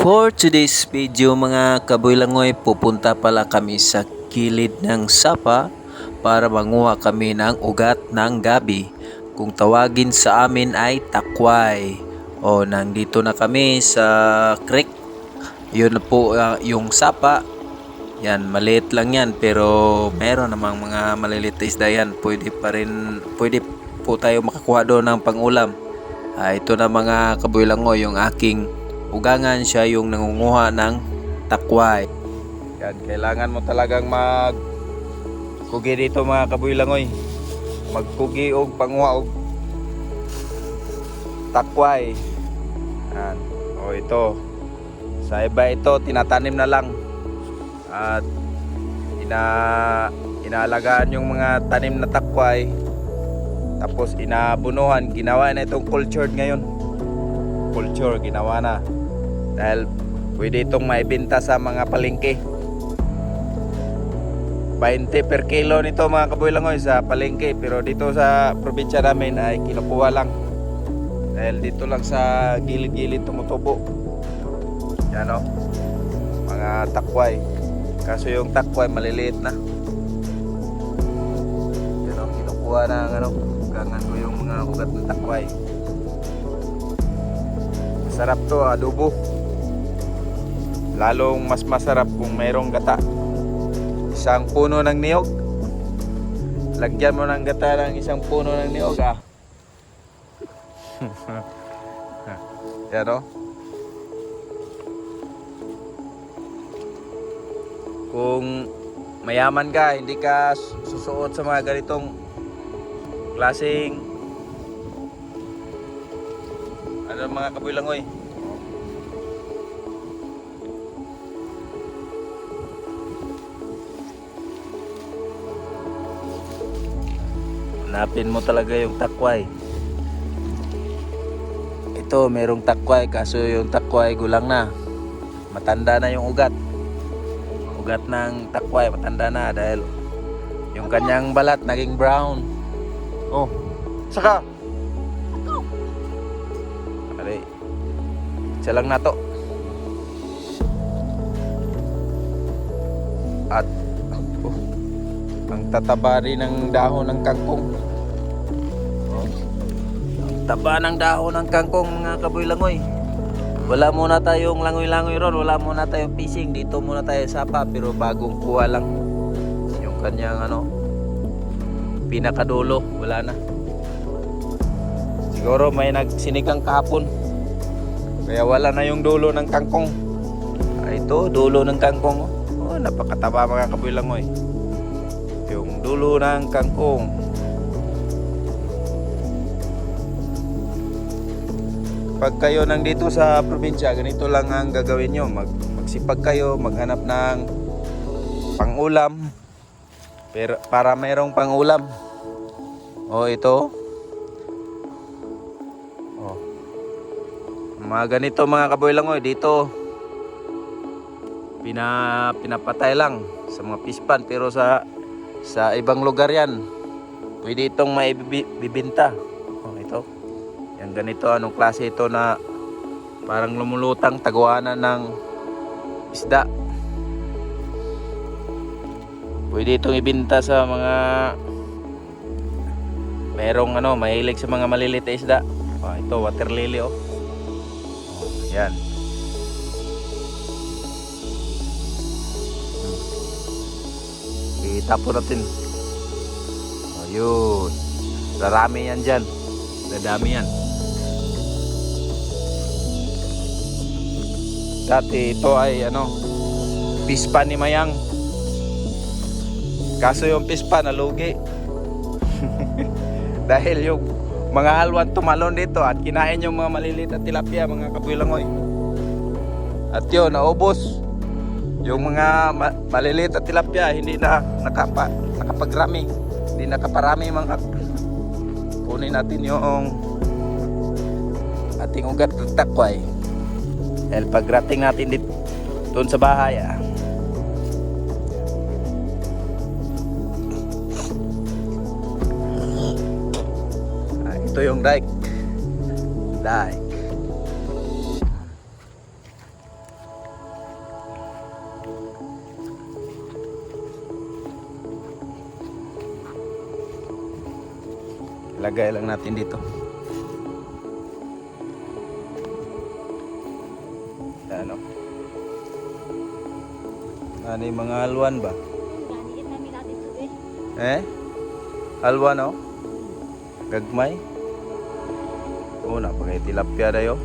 For today's video mga kaboylangoy, pupunta pala kami sa kilid ng sapa para manguha kami ng ugat ng gabi. Kung tawagin sa amin ay takway. O nandito na kami sa creek. Yun po ah, yung sapa. Yan, maliit lang yan pero meron namang mga maliliit isda yan. Pwede pa rin, pwede po tayo makakuha doon ng pangulam. Ah, ito na mga kaboylangoy, yung aking ugangan siya yung nangunguha ng takway. Yan, kailangan mo talagang mag kugi dito mga kaboylangoy. Magkugi og panguha og takway. Yan. O ito. Sa iba ito, tinatanim na lang. At ina inaalagaan yung mga tanim na takway. Tapos inabunuhan, ginawa na itong cultured ngayon. Culture, ginawa na. Dahil pwede itong maibenta sa mga palengke. 20 per kilo nito mga kaboylangoy sa palengke. Pero dito sa probinsya namin ay kinukuha lang. Dahil dito lang sa gilid-gilid tumutubo. Yan o. Mga takway. Kaso yung takway maliliit na. Yan o, kinukuha na ng ano. Gangan ko yung mga ugat ng takway. Masarap to, adobo. Lalong mas masarap kung mayroong gata. Isang puno ng niyog. Lagyan mo ng gata ng isang puno ng niyog ah. Yan o. Kung mayaman ka, hindi ka susuot sa mga ganitong klaseng ano mga kabilangoy Hanapin mo talaga yung takway. Ito, merong takway kaso yung takway gulang na. Matanda na yung ugat. Ugat ng takway matanda na dahil yung kanyang balat naging brown. Oh, saka. Aray. Isa lang na to. At ang tataba ng dahon ng kangkong. Oh. Taba ng dahon ng kangkong mga kaboy-langoy. Wala muna tayong langoy-langoy ron, wala muna tayong fishing. Dito muna tayo sapa pero bagong kuha lang. Yung kanyang ano, pinakadulo, wala na. Siguro may nagsinigang kahapon. Kaya wala na yung dulo ng kangkong. Ito, dulo ng kangkong. Oh, napakataba mga kabilangoy. Yung dulo ng kangkong. Pag kayo nandito sa probinsya, ganito lang ang gagawin nyo. Mag, magsipag kayo, maghanap ng pangulam. Pero, para mayroong pangulam. O ito. O. Mga ganito mga kaboylangoy dito. Pina, pinapatay lang sa mga pispan pero sa sa ibang lugar yan. Pwede itong maibibinta. O ito. Yan ganito anong klase ito na parang lumulutang taguanan ng isda. Pwede itong ibinta sa mga merong ano, mahilig sa mga maliliit na isda. Oh, ito, water lily oh. oh yan. Itapo natin. Oh, yun. Darami yan dyan. Dadami yan. Dati ito ay ano, pispa ni Mayang. Kaso yung pispa nalugi. Dahil yung mga halwan tumalon dito at kinain yung mga maliliit na tilapia, mga kabulangoy. At yun, naubos. Yung mga ma- maliliit na tilapia, hindi na nakapa, nakapagrami. Hindi nakaparami mga kunin natin yung ating ugat ng takway. Dahil pagrating natin dito doon sa bahay ah, Ah, ito yung dike. Dike. Lagay lang natin dito. Ano? Ano yung mga alwan ba? Eh. Eh? Alwan no? Gagmay? Oo na, pagay tilapia dayo.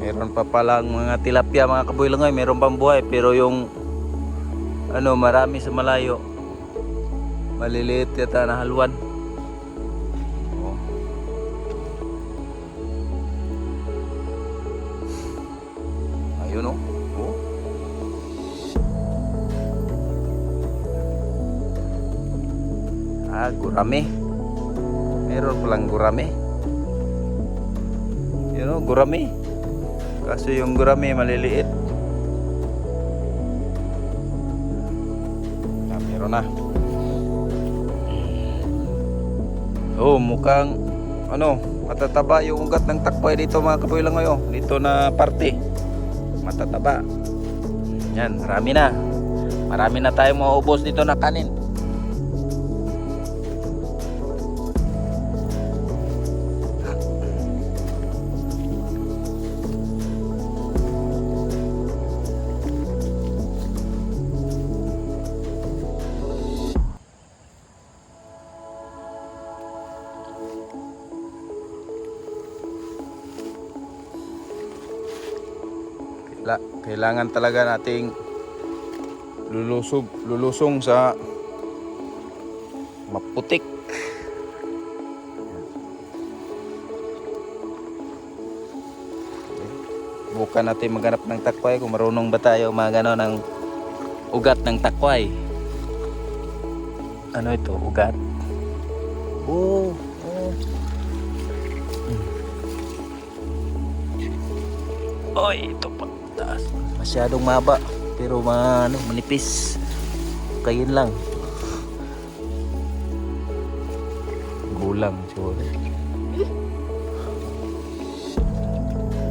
Meron pa palang mga tilapia, mga kabuilangoy, meron pang buhay, pero yung ano, marami sa malayo. Maliliit yata na halwan. Oh. Ayun oh. Oh. Ah, gurame. Meron palang gurame. Yun o, gurame. Kaso yung gurame maliliit. Ah, meron na. Oh, mukhang ano, matataba yung ugat ng takboy dito mga kaboy lang ngayon. Dito na parte. Matataba. Yan, marami na. Marami na tayong maubos dito na kanin. Kaila- kailangan talaga nating lulusog, lulusong sa maputik. Bukan natin maghanap ng takway kung marunong ba tayo mga gano ng ugat ng takway. Ano ito? Ugat? Oh, oh. Oy, ito pa. Taas. Masyadong maba. Pero ma, ano, manipis. Kayin lang. Gulang, siguro.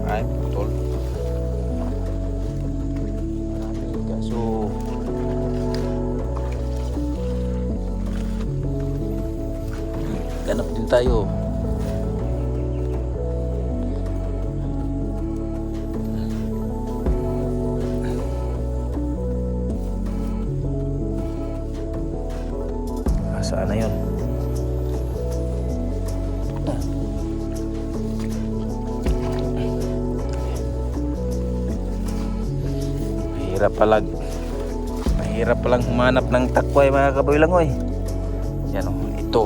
Ay, putol. Kaso... Ganap din tayo. Mahirap palag. Mahirap palang humanap ng takway mga kaboylangoy Yan o, ito.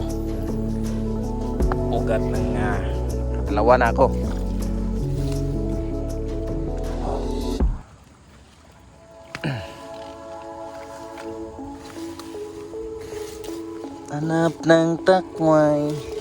Ugat ng uh, dalawa na ako. Hanap ng takway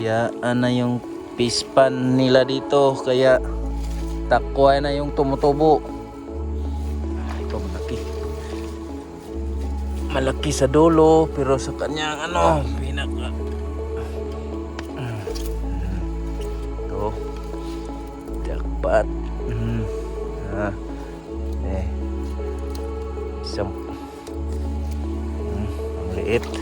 Napabayaan na yung pispan nila dito kaya takway na yung tumutubo. Ah, ito malaki. Malaki sa dulo pero sa kanyang ano pinaka Ito. Jackpot. Mm. Ah. Eh. Isang mm, ang liit.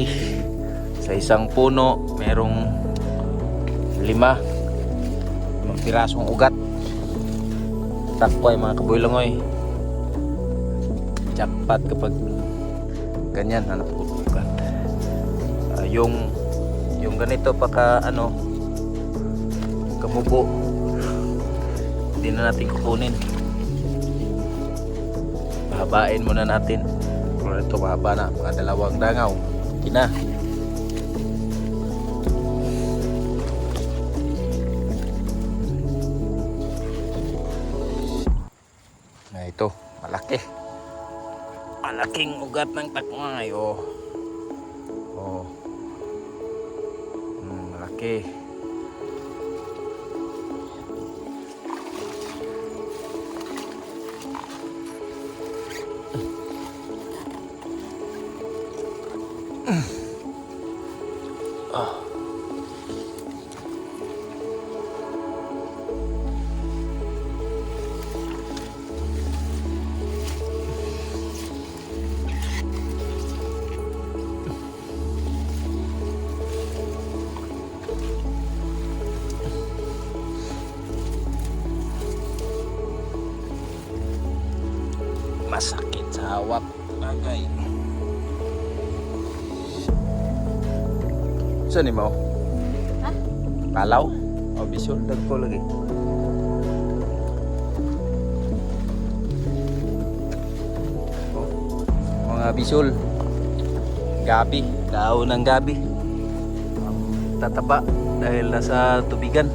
Malaki. Sa isang puno, merong lima. Limang pirasong ugat. Takpoy mga kabuilangoy. Jackpot kapag ganyan hanap ko ugat. Ah, yung yung ganito pa ka ano kamubo hindi na natin kukunin pahabain muna natin pero ito mahaba na mga dalawang dangaw kina na ito malaki malaking ugat ng takmay oh. Oh. Hmm, malaki. Masakit hawak. Bagay. Saan ni mo? Ha? Palaw? O bisol? Dagko lagi. Oh, mga bisol. Gabi. Daon ng gabi. Tataba dahil nasa tubigan.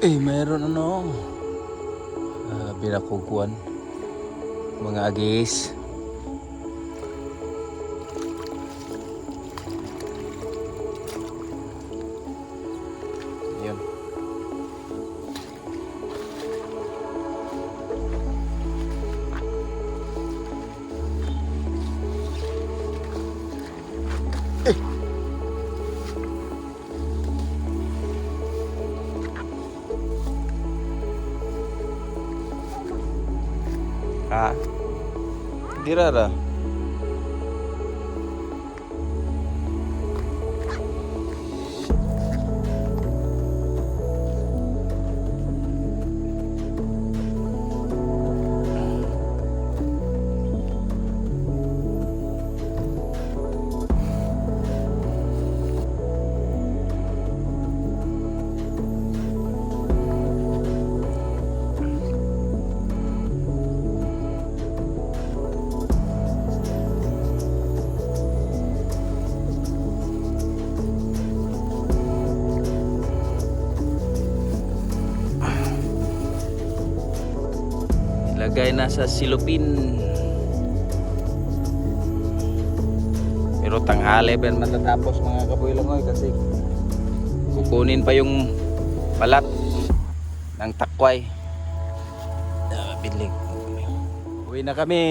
Eh, mayroon ano. Uh, binakukuan. Mga agis. Ha? Dirara. Ilagay na sa silupin. Pero tanghali yan matatapos mga kabuilangoy kasi kukunin pa yung balat ng takway. Bilig. Uwi na kami.